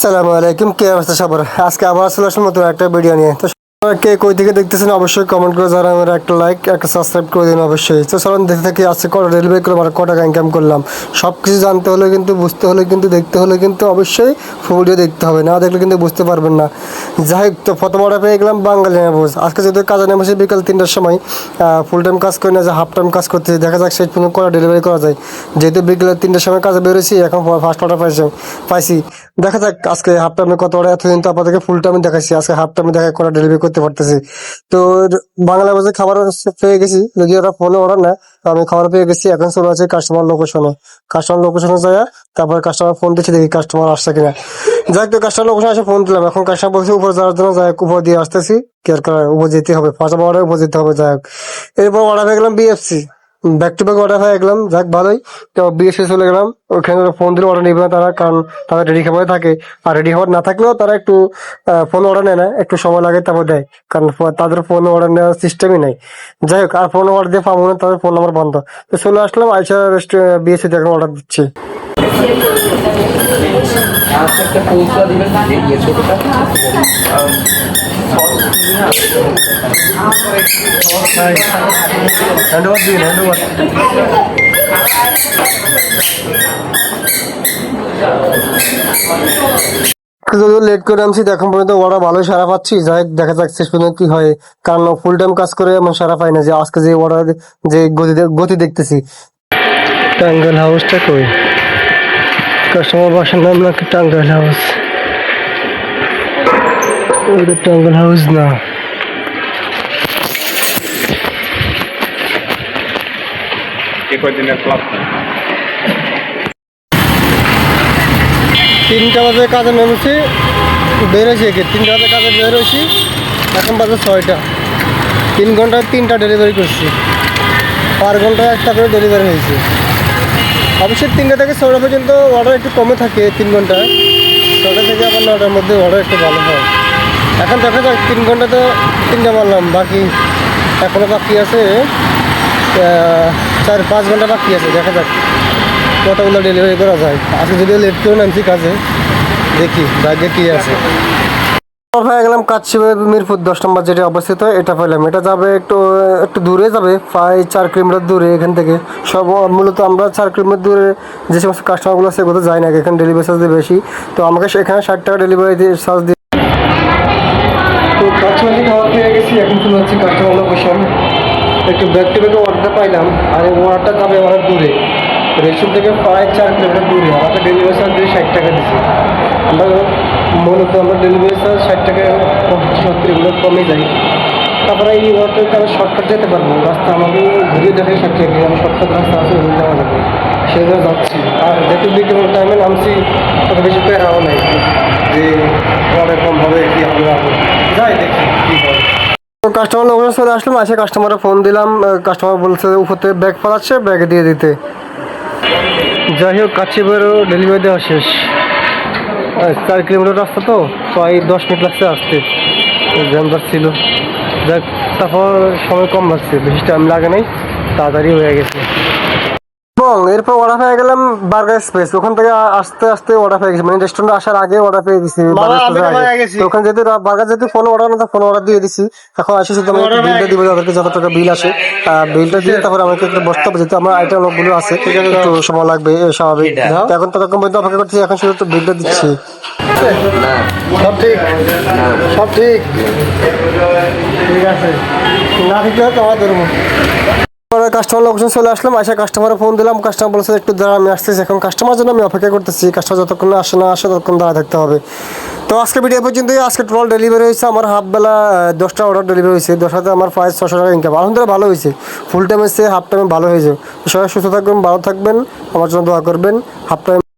আসসালামু আলাইকুম, কে অবস্থা সবার? আজকে আবার চলে আসলাম নতুন একটা ভিডিও নিয়ে। তো কে কই থেকে দেখতেছেন, অবশ্যই কমেন্ট করে যারা আমার একটা লাইক একটা সাবস্ক্রাইব করে দিন অবশ্যই। তো চলুন দেখতে থাকি, আজকে কটা ডেলিভারি করলাম আর কত টাকা ইনকাম করলাম। সব কিছু জানতে হলে কিন্তু, বুঝতে হলে কিন্তু, দেখতে হলে কিন্তু অবশ্যই ভিডিও দেখতে হবে। না দেখলে কিন্তু বুঝতে পারবেন না। যাই হোক, তো প্রথম অর্ডার পেয়ে গেলাম বাঙালি নেবুজ আজকে যেহেতু কাজে নেমেছি বিকাল তিনটার সময় ফুল টাইম কাজ করি না, যে হাফ টাইম কাজ করতেছি। দেখা যাক শেষ পর্যন্ত কটা ডেলিভারি করা যায়। যেহেতু বিকেলে তিনটার সময় কাজে বেরোছি এখন ফার্স্ট অর্ডার পাইছি পাইছি। দেখা যাক, আজকে হাফ টাইমে কত অর্ডার এতদিন তো আপনাদেরকে ফুল টাইমে দেখাচ্ছি আজকে হাফ টাইমে দেখা করা ডেলিভারি করতে পারতেছি। তো বাংলা বাজে খাবার পেয়ে গেছি যদি ওরা ফোনে অর্ডার তো আমি খাবার পেয়ে গেছি। এখন চলে আছে কাস্টমার লোকেশনে কাস্টমার লোকেশনে যায় তারপর কাস্টমার ফোন দিচ্ছি, দেখি কাস্টমার আসছে কিনা। যাই তো কাস্টমার লোকেশনে এসে ফোন দিলাম। এখন কাস্টমার বলছে উপরে যাওয়ার জন্য যাই উপর দিয়ে আসতেছি। কেয়ার করার উপর যেতে হবে। ফার্স্ট অর্ডার উপর যেতে হবে, যাই হোক। এরপর অর্ডার হয়ে গেলাম BFC back to back order হয়ে গেলাম, যাক ভালোই। তো বিএসসি চলে গেলাম ওখানে ফোন দিলে অর্ডার নিবে না তারা, কারণ তারা রেডি খাবার থাকে। আর রেডি খাবার না থাকলেও তারা একটু ফোন অর্ডার নেয় না, একটু সময় লাগে তারপর দেয়। কারণ তাদের ফোন অর্ডার নেওয়ার সিস্টেমই নাই। যাই হোক, আর ফোন অর্ডার দিয়ে পাবো না তাদের ফোন নাম্বার বন্ধ। তো চলে আসলাম আইসা বিএসসি থেকে অর্ডার দিচ্ছি। আচ্ছা একটা দিবেন লেট করে আনছি এখন পর্যন্ত ওরা ভালোই সারা পাচ্ছি। যাই দেখা যাক শেষ পর্যন্ত কি হয়। কারণ ফুল টাইম কাজ করে এমন সারা পাই না। যে আজকে যে ওরা যে গতি গতি দেখতেছি। টাঙ্গাইল হাউসটা কই? কাস্টমার বাসার নাম নাকি টাঙ্গাইল হাউস ওটা টাঙ্গাইল হাউস না। তিনটা বাজে কাজে নেমেছি বেরোছি একে তিনটা বাজে কাজে বেরোছি এখন বাজে ছয়টা। তিন ঘন্টায় তিনটা ডেলিভারি করছি। পার ঘন্টায় একটা করে ডেলিভারি হয়েছে অবশ্যই তিনটা থেকে ছটা পর্যন্ত অর্ডার একটু কমে থাকে তিন ঘন্টায়। ছটা থেকে আবার নটার মধ্যে অর্ডার একটু ভালো হয়। এখন দেখা যাক তিন ঘণ্টা তো তিনটা মারলাম, বাকি এখনও বাকি আছে চার পাঁচ ঘণ্টা বাকি আছে, দেখা যাক কতগুলো ডেলিভারি করা যায়। আজকে যদিও লেট করে নামছি কাজে, দেখি ভাগ্যে কি আছে। হয়ে গেলাম কাচ্ছি মিরপুর, দশ নম্বর যেটা অবস্থিত, এটা পেলাম এটা যাবে একটু একটু দূরে যাবে, প্রায় চার কিলোমিটার দূরে এখান থেকে। সব, মূলত আমরা চার কিলোমিটার দূরে যে সমস্ত কাস্টমারগুলো আছে সেগুলো যায় না, এখানে ডেলিভারি চার্জ বেশি। তো আমাকে সেখানে ষাট টাকা ডেলিভারি চার্জ দিয়ে কাস্টমার খাবার পেয়ে গেছি, এখন চলে হচ্ছে কাস্টমার লোকেশন একটু ব্যাক টু ব্যাকে অর্ডারটা পাইলাম, আর এই অর্ডারটা যাবে অনেক দূরে। রেস্টুরেন্ট থেকে প্রায় চার কিলোমিটার দূরে আমাকে ডেলিভারি চার্জ দিয়ে ষাট টাকা দিচ্ছি আমরা মূলত আমরা ডেলিভারি চার্জ ষাট টাকা সত্তর কমে যাই। তারপরে এই অর্ডারটা আমি শর্টকাট যেতে পারব, রাস্তা আমাকে ঘুরিয়ে দেখে ষাট টাকা আমি শর্টকাট রাস্তা আছে ওই যাওয়া যাবে। সেভাবে যাচ্ছি। আর যেহেতু বিকেল টাইমে নামছি অত বেশি প্যারাও নাই। কাস্টমার লোকের সাথে আসলাম আসে কাস্টমারে ফোন দিলাম কাস্টমার বলছে উপর থেকে ব্যাগ পালাচ্ছে ব্যাগে দিয়ে দিতে। যাই হোক কাছে বেরো ডেলিভারি দেওয়া শেষ। চার কিলোমিটার রাস্তা তো, প্রায় দশ মিনিট লাগছে আসতে। জ্যামবার ছিল যাক তারপর সময় কম লাগছে বেশি টাইম লাগে নাই, তাড়াতাড়ি হয়ে গেছে। এবং এরপর অর্ডার পেয়ে গেলাম বার্গার স্পেস ওখান থেকে আস্তে আস্তে অর্ডার পেয়ে গেছি। মানে রেস্টুরেন্ট আসার আগে অর্ডার পেয়ে গেছি। তো ওখানে যেহেতু বার্গার যেহেতু ফোন অর্ডার না ফোন অর্ডার দিয়ে দিছি। এখন আসি শুধু আমি বিলটা দিব তাদেরকে যত টাকা বিল আসে। বিলটা দিয়ে তারপরে আমাকে একটু বসতে হবে যেহেতু আমার আইটেম অনেকগুলো আছে। একটু সময় লাগবে স্বাভাবিক। তো এখন ততক্ষণ পর্যন্ত অপেক্ষা করছি এখন শুধু একটু বিলটা দিচ্ছি। সব ঠিক? সব ঠিক? ঠিক আছে। না ঠিক তো আমার ধর্ম কাস্টমার লোকেশন চলে আসলাম আসে কাস্টমারে ফোন দিলাম কাস্টমার বলছে, একটু দাঁড়া, আমি আসতেছি এখন। কাস্টমার জন্য আমি অপেক্ষা করতেছি কাস্টমার যতক্ষণ আসে, না আসে, ততক্ষণ দাঁড়া থাকতে হবে। তো আজকে ভিডিও পর্যন্তই। আজকে টোটাল ডেলিভারি হয়েছে, আমার হাফ বেলা দশটা অর্ডার ডেলিভারি হয়েছে। দশটাতে আমার প্রায় ছশো টাকা ইনকাম আলহামদুলিল্লাহ ভালো হয়েছে। ফুল টাইম এসে হাফ টাইমে ভালো হয়েছে। সবাই সুস্থ থাকবেন, ভালো থাকবেন। আমার জন্য দোয়া করবেন। Half time